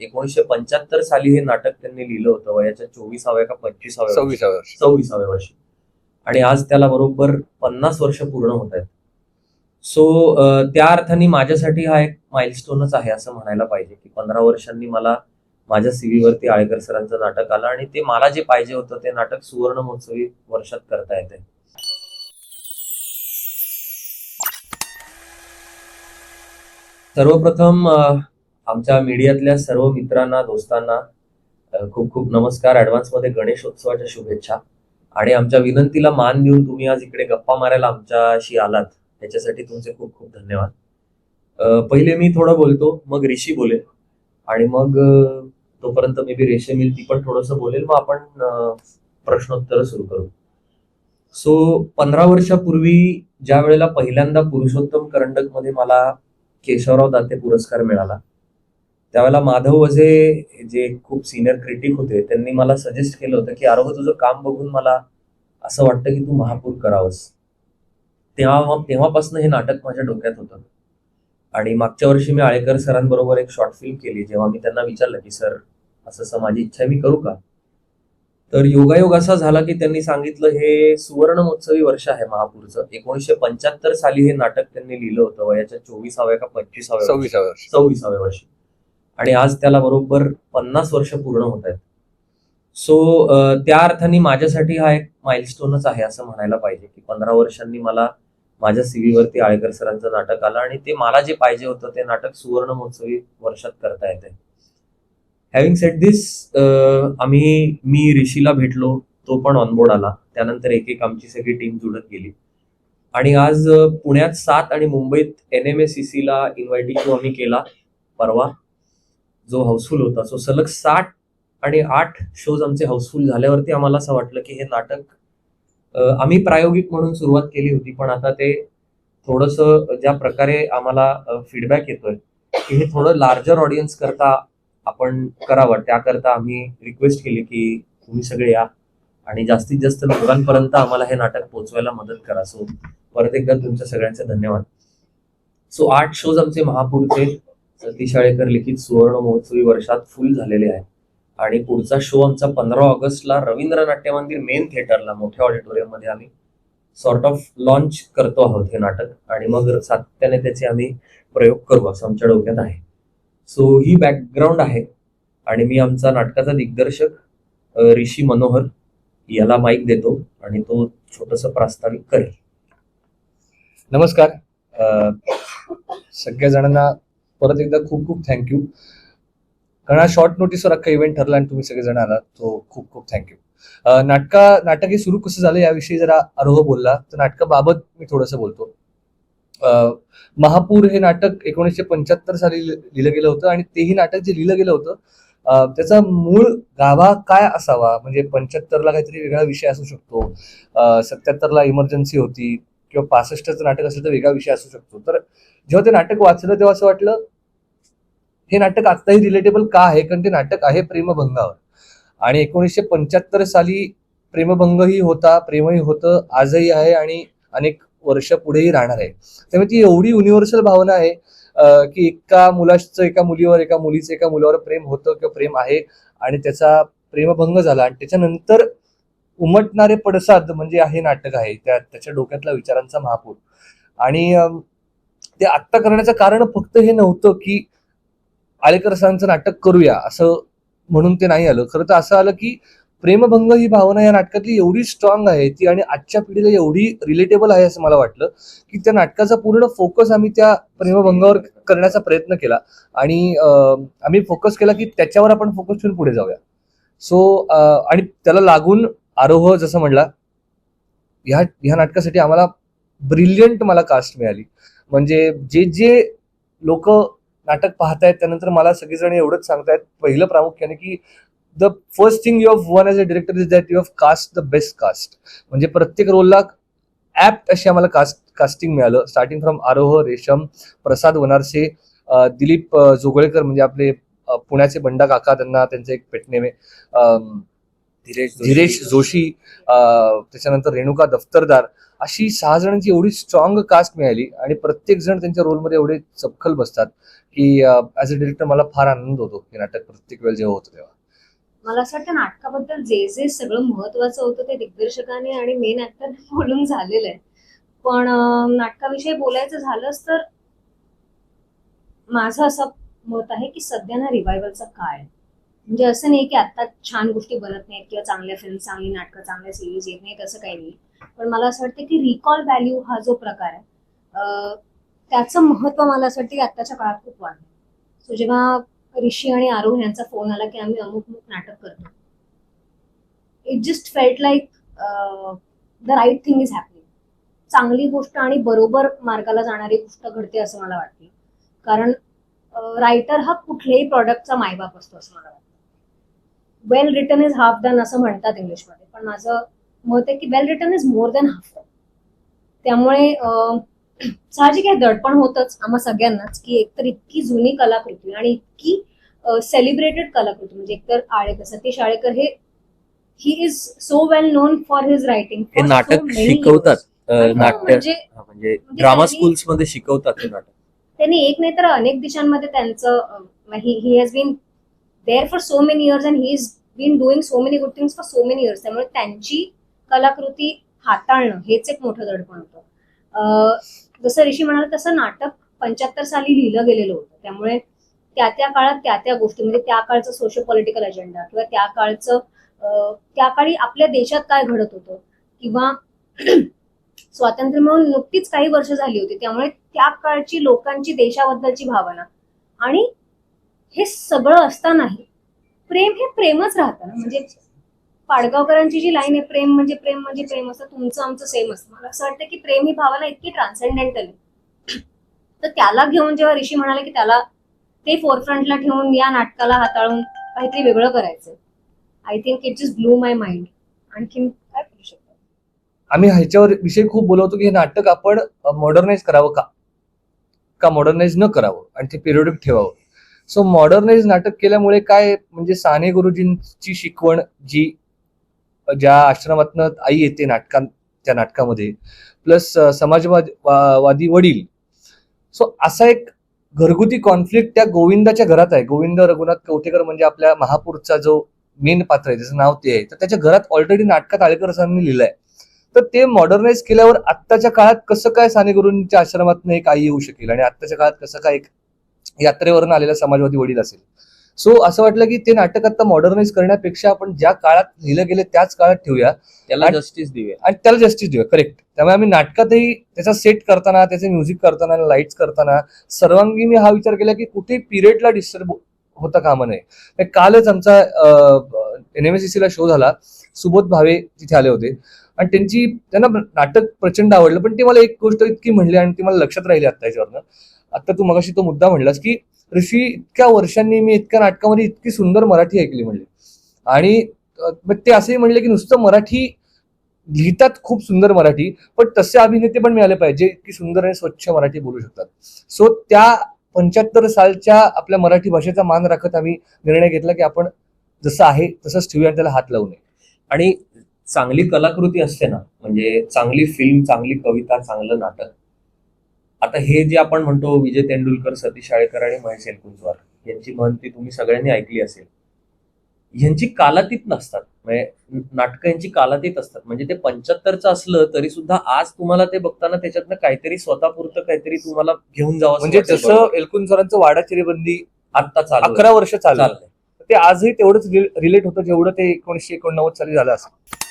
एकोणीसशे पंच्याहत्तर साली हे नाटक त्यांनी लिहिलं होतं वयाच्या चोवीसाव्या का पंचवीसाव्या. सव्वीसाव्या वर्षी. सव्वीसाव्या वर्षी. आणि आज त्याला बरोबर पन्नास वर्ष पूर्ण होत आहेत. सो त्या अर्थाने माझ्यासाठी हा एक माइलस्टोनच आहे असं म्हणायला पाहिजे की पंधरा वर्षांनी मला माझ्या CV वरती आळेकर सरांचं नाटक आलं आणि ते मला जे पाहिजे होतं ते नाटक सुवर्ण महोत्सवी वर्षात करता येते सर्वप्रथम अ, आमच्या मीडियातल्या सर्व मित्रांना दोस्तांना खूप खूप नमस्कार. ॲडव्हान्समध्ये गणेशोत्सवाच्या शुभेच्छा. आणि आमच्या विनंतीला मान देऊन तुम्ही आज इकडे गप्पा मारायला आमच्याशी आलात. त्याच्यासाठी तुमचे खूप खूप धन्यवाद. पहिले मी थोडं बोलतो मग ऋषी बोलेल. आणि मग तोपर्यंत मे बी रेशम येईल ती पण थोडंसं बोलेल. मग आपण प्रश्नोत्तर सुरू करू. सो पंधरा वर्षापूर्वी ज्या वेळेला पहिल्यांदा पुरुषोत्तम करंडकमध्ये मला केशवराव दाते पुरस्कार मिळाला त्यावेळेला माधव वझे जे खूप सिनियर क्रिटिक होते त्यांनी मला सजेस्ट केलं होतं की आरोह तुझं काम बघून मला असं वाटतं की तू महापूर करावंस. तेव्हा तेव्हापासून हे नाटक माझ्या डोक्यात होतं. आणि मागच्या वर्षी मी आळेकर सरांबरोबर एक शॉर्ट फिल्म केली जेव्हा मी त्यांना विचारलं की सर असं असं माझी इच्छा मी करू का? तर योगायोग असा झाला की त्यांनी सांगितलं हे सुवर्ण महोत्सवी वर्ष आहे महापूरचं. एकोणीसशे पंच्याहत्तर साली हे नाटक त्यांनी लिहिलं होतं वयाच्या चोवीसाव्या का पंचवीसाव्या. सव्वीसाव्या वर्षी. सव्वीसाव्या वर्षी. आणि आज त्याला बरोबर पन्नास वर्ष पूर्ण होत आहेत. सो त्या अर्थाने माझ्यासाठी हा एक माइलस्टोनच आहे असं म्हणायला पाहिजे की पंधरा वर्षांनी मला माझ्या सीव्हीवरती वरती आळेकर सरांचं नाटक आलं आणि ते मला जे पाहिजे होतं ते नाटक सुवर्ण महोत्सवी वर्षात करता येते हॅव्हिंग सेट दिस आम्ही मी ऋषीला भेटलो तो पण ऑनबोर्ड आला. त्यानंतर एक एक आमची सगळी टीम जुडत गेली. आणि आज पुण्यात सात आणि मुंबईत एन एम एस सी ला इन्व्हायटिंग आम्ही केला. परवा. जो हाऊसफुल होता सो सलग साठ आणि आठ शोज आमचे हाऊसफुल झाल्यावरती आम्हाला असं वाटलं की हे नाटक आम्ही प्रायोगिक म्हणून सुरुवात केली होती पण आता ते थोडंसं ज्या प्रकारे आम्हाला फीडबॅक येतोय की हे थोडं लार्जर ऑडियन्स करता आपण करावं. त्याकरता आम्ही रिक्वेस्ट केली की तुम्ही सगळे या आणि जास्तीत जास्त लोकांपर्यंत आम्हाला हे नाटक पोहोचवायला मदत करा. सो परत एकदा तुमच्या सगळ्यांचे धन्यवाद. सो आठ शोज आमचे महापूरचे सतीश आळेकर लिखित सुवर्ण महोत्सवी वर्षात फुल झालेले आहे. आणि पुढचा शो आमचा पंधरा ऑगस्टला रवींद्र नाट्य मंदिर मेन थिएटरला मोठ्या ऑडिटोरियममध्ये आम्ही सॉर्ट ऑफ लॉन्च करतो आहोत हे नाटक. आणि मग सातत्याने त्याचे आम्ही प्रयोग करू असं आमच्या डोक्यात आहे. सो ही बॅकग्राऊंड आहे. आणि मी आमचा नाटकाचा दिग्दर्शक ऋषी मनोहर याला माईक देतो आणि तो छोटस प्रास्ताविक करेल. नमस्कार. सगळ्या जणांना परत एकदा खूप खूप थँक्यू कारण हा शॉर्ट नोटीसवर अख्खा इव्हेंट ठरला आणि तुम्ही सगळेजण आलात तो खूप खूप थँक्यू नाटका नाटक हे सुरू कसं झालं याविषयी जरा आरोह बोलला. तर नाटकाबाबत मी थोडंसं बोलतो. अं, महापूर हे नाटक एकोणीसशे पंच्याहत्तर साली लिहिलं गेलं होतं आणि तेही नाटक जे लिहिलं गेलं होतं त्याचा मूळ गाभा काय असावा? म्हणजे पंच्याहत्तरला काहीतरी वेगळा विषय असू शकतो. सत्याहत्तरला इमर्जन्सी होती. किंवा पासष्टचं नाटक असेल तर वेगळा विषय असू शकतो. तर जेव्हा ते नाटक वाचलं तेव्हा असं वाटलं हे नाटक आत्ताही रिलेटेबल का आहे? कारण ते नाटक आहे प्रेमभंगावर. आणि एकोणीसशे पंच्याहत्तर साली प्रेमभंगही होता प्रेमही होतं आजही आहे आणि अनेक वर्ष पुढेही राहणार आहे. त्यामुळे ती एवढी युनिव्हर्सल भावना आहे की एका मुलाचं एका मुलीवर एका मुलीचं एका मुलावर प्रेम होतं किंवा प्रेम आहे आणि त्याचा प्रेमभंग झाला. आणि त्याच्यानंतर उमटणारे पडसाद म्हणजे हे नाटक आहे. त्या त्याच्या डोक्यातला विचारांचा महापूर. आणि ते आत्ता करण्याचं कारण फक्त हे नव्हतं की आलेकर सरांचं नाटक करूया असं म्हणून ते नाही आलं. खरं तर असं आलं की प्रेमभंग ही भावना या नाटकातली एवढी स्ट्रॉंग आहे ती आणि आजच्या पिढीला एवढी रिलेटेबल आहे असं मला वाटलं की त्या नाटकाचा पूर्ण फोकस आम्ही त्या प्रेमभंगावर करण्याचा प्रयत्न केला. आणि आम्ही फोकस केला की त्याच्यावर आपण फोकस ठेवून पुढे जाऊया. सो आणि त्याला लागून आरोह जसं म्हणला ह्या ह्या नाटकासाठी आम्हाला ब्रिलियंट मला कास्ट मिळाली. म्हणजे जे जे लोक नाटक पाहतायत त्यानंतर मला सगळेजण एवढंच सांगतायत पहिलं प्रामुख्याने की the first thing you have one as a director is that you have cast the best cast म्हणजे प्रत्येक रोलला ऍप्ट अशी आम्हाला कास्ट कास्टिंग मिळालं. स्टार्टिंग फ्रॉम आरोह रेशम प्रसाद वनारसे दिलीप जोगळेकर म्हणजे आपले पुण्याचे बंडा काका त्यांना त्यांचे एक पेटनेमे धीरेश धीरेश जोशी त्याच्यानंतर रेणुका दफ्तरदार अशी सहा जणांची एवढी स्ट्रॉंग कास्ट मिळाली आणि प्रत्येक जण त्यांच्या रोलमध्ये एवढे चपखल बसतात की ऍज अ डिरेक्टर मला फार आनंद होतो हे नाटक प्रत्येक वेळ जेव्हा होतं तेव्हा. मला असं वाटतं नाटकाबद्दल जे जे सगळं महत्वाचं होतं ते दिग्दर्शकाने आणि मेन ऍक्टरने बोलून झालेलं आहे. पण नाटकाविषयी बोलायचं झालंच तर माझं असं मत आहे की सध्या ना रिवायवलचा काळ आहे. म्हणजे असं नाही की आता छान गोष्टी बनत नाहीत किंवा चांगल्या फिल्म चांगली नाटकं चांगल्या सिरीज येत नाहीत असं काही नाही. पण मला असं वाटतं की रिकॉल व्हॅल्यू हा जो प्रकार आहे त्याचं महत्त्व मला असं वाटतं की आत्ताच्या काळात खूप वाढलं सो जेव्हा ऋषी आणि आरोह यांचा फोन आला की आम्ही अमुक अमुक नाटक करतो it just felt like the right thing is happening चांगली गोष्ट आणि बरोबर मार्गाला जाणारी गोष्ट घडते असं मला वाटते. कारण रायटर हा कुठल्याही प्रॉडक्टचा मायबाप असतो असं मला वाटतं. Well written is half done असं म्हणतात इंग्लिशमध्ये. पण माझं मत आहे की well written is more than half done त्यामुळे साहजिक आहे दडपण होतच आम्हा सगळ्यांनाच की एकतर इतकी जुनी कलाकृती आणि इतकी सेलिब्रेटेड कलाकृती म्हणजे एकतर आळेकर सतीश आळेकर हे he is so well known for his writing हे नाटक शिकवतात. नाट्य म्हणजे हा, म्हणजे ड्रामा त्यांनी- स्कूल्समध्ये शिकवतात हे नाटक. त्यांनी एक नाही तर अनेक दिशांमध्ये त्यांचं he has been there for so many years and he is been doing so many good things for so many years त्यामुळे त्यांची कलाकृती हाताळणं हेच एक मोठं दडपण होतं. जसं ऋषी म्हणाल तसं नाटक पंच्याहत्तर साली लिहिलं गेलेलं होतं. त्यामुळे त्या त्या काळात त्या त्या गोष्टी म्हणजे त्या काळचं सोशो पॉलिटिकल अजेंडा किंवा त्या काळचं त्या काळी आपल्या देशात काय घडत होतं किंवा स्वातंत्र्य मिळून नुकतीच काही वर्ष झाली होती त्यामुळे त्या काळची लोकांची देशाबद्दलची भावना आणि हे सगळं असतानाही प्रेम हे प्रेमच राहतं ना. म्हणजे पाडगावकरांची जी लाईन आहे प्रेम म्हणजे प्रेम म्हणजे प्रेम असं तुमचं आमचं सेम असतं. मला असं वाटतं की प्रेम ही भावाला इतकी ट्रान्सेंडेंटल आहे. तर त्याला घेऊन जेव्हा ऋषी म्हणाले की त्याला ते फोरफ्रंटला ठेवून या नाटकाला हाताळून काहीतरी वेगळं करायचं I think it just blew my mind आणखीन काय करू शकतो? आम्ही ह्याच्यावर विषय खूप बोलवतो की हे नाटक आपण मॉडर्नाइज करावं का? का मॉडर्नाइज न करावं? आणि ते पिरियडिक ठेवावं? सो मॉडर्नाइज नाटक केल्यामुळे काय म्हणजे साने गुरुजींची शिकवण जी ज्या आश्रमातनं आई येते नाटकां त्या नाटकामध्ये प्लस समाजवाद वादी वडील. सो असा एक घरगुती कॉन्फ्लिक्ट त्या गोविंदाच्या घरात आहे. गोविंद रघुनाथ कवठेकर म्हणजे आपल्या महापूरचा जो मेन पात्र आहे त्याचं नाव ते आहे. तर त्याच्या घरात ऑलरेडी नाटकात आळेकर सरांनी लिहिलंय. तर ते मॉडर्नाइज केल्यावर आत्ताच्या काळात कसं काय साने गुरुंच्या आश्रमातनं एक आई येऊ शकेल? आणि आत्ताच्या काळात कसं काय एक यात्रेवरून आलेला समाजवादी वडील असेल. सो असं वाटलं की ते नाटक आता मॉडर्नाइज करण्यापेक्षा आपण ज्या काळात लिहिलं गेलं त्याच काळात ठेवूया. त्याला जस्टिस देऊया. आणि त्याला जस्टिस देऊया करेक्ट त्यामुळे आम्ही नाटकातही त्याचा सेट करताना त्याचे म्युझिक करताना लाईट्स करताना सर्वांगी मी हा विचार केला की कुठे पिरियडला डिस्टर्ब होता कामा नये. कालच आमचा एन एम एस ला शो झाला. सुबोध भावे तिथे आले होते. आणि त्यांची त्यांना नाटक प्रचंड आवडलं पण ते मला एक गोष्ट इतकी म्हणली आणि ती मला लक्षात राहिली आता याच्यावरनं. आता तू मगाशी तो मुद्दा म्हणलास की ऋषी इतक्या वर्षांनी मी इतक्या नाटकामध्ये इतकी सुंदर मराठी ऐकली म्हणली. आणि ते असंही म्हणले की नुसतं मराठी लिहितात खूप सुंदर मराठी पण तसे अभिनेते पण मिळाले पाहिजे की सुंदर आणि स्वच्छ मराठी बोलू शकतात. सो त्या पंच्याहत्तर सालच्या आपल्या मराठी भाषेचा मान राखत आम्ही निर्णय घेतला की आपण जसं आहे तसंच ठेवूया आणि त्याला हात लावू नये. आणि चांगली कलाकृती असते ना म्हणजे चांगली फिल्म चांगली कविता चांगलं नाटक आता हे जे आपण म्हणतो विजय तेंडुलकर सतीश शाळेकर आणि महेश एलकुंचवार यांची म्हण ती तुम्ही सगळ्यांनी ऐकली असेल. यांची कालातीत नसतात. म्हणजे नाटकं यांची कालातीत असतात. म्हणजे ते पंच्याहत्तरचं असलं तरी सुद्धा आज तुम्हाला ते बघताना त्याच्यातनं काहीतरी स्वतःपुरतं काहीतरी तुम्हाला घेऊन जावं म्हणजे जसं एलकुन सरांचं वाडा चिरेबंदी आता चालू अकरा वर्ष चाललं चाललंय ते आजही तेवढंच रिलेट होतं जेवढं ते एकोणीसशे एकोणनव्वद साली झालं असेल.